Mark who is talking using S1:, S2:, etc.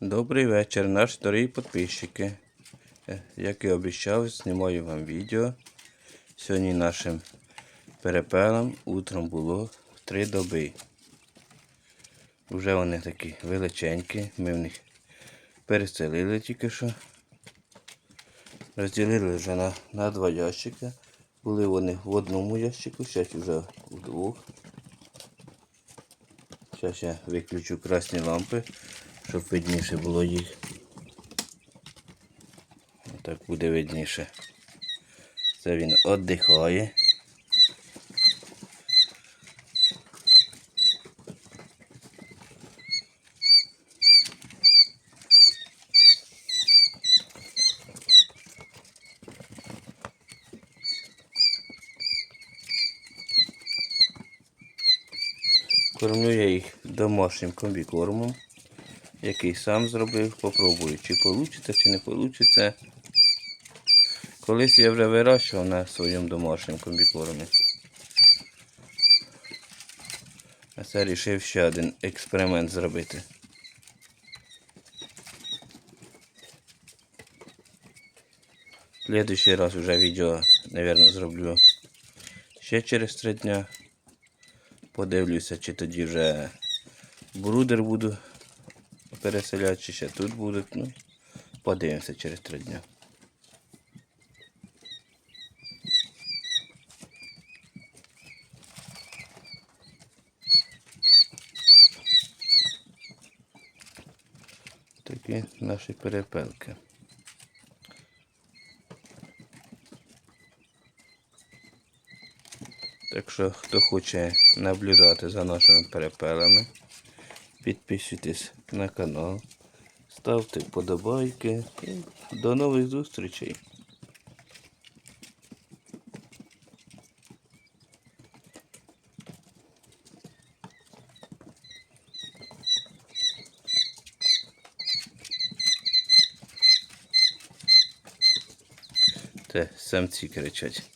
S1: Добрий вечір, наші дорогі підписчики. Е, Як і обіцяв, знімаю вам відео. Сьогодні нашим перепелам утром було три доби. Вже вони такі величенькі. Ми в них переселили тільки що. Розділили вже на, на два ящика. Були вони в одному ящику, зараз вже в двох. Зараз я виключу красні лампи, щоб видніше було їх. Так буде видніше. Це він віддихає. Кормлю я їх домашнім комбікормом, який сам зробив. Попробую, чи вийде, чи не вийде. Колись я вже вирощував на своєму домашньому комбікормі. А це вирішив ще один експеримент зробити. Следующий раз вже відео, мабуть, зроблю ще через три дня. Подивлюся, чи тоді вже брудер буду переселяти, чи ще тут будуть. Ну, подивимося через три дня. Такі наші перепелки. Так що, хто хоче наблюдати за нашими перепелами, підписуйтесь на канал, ставте вподобайки і до нових зустрічей. Це самці кричать.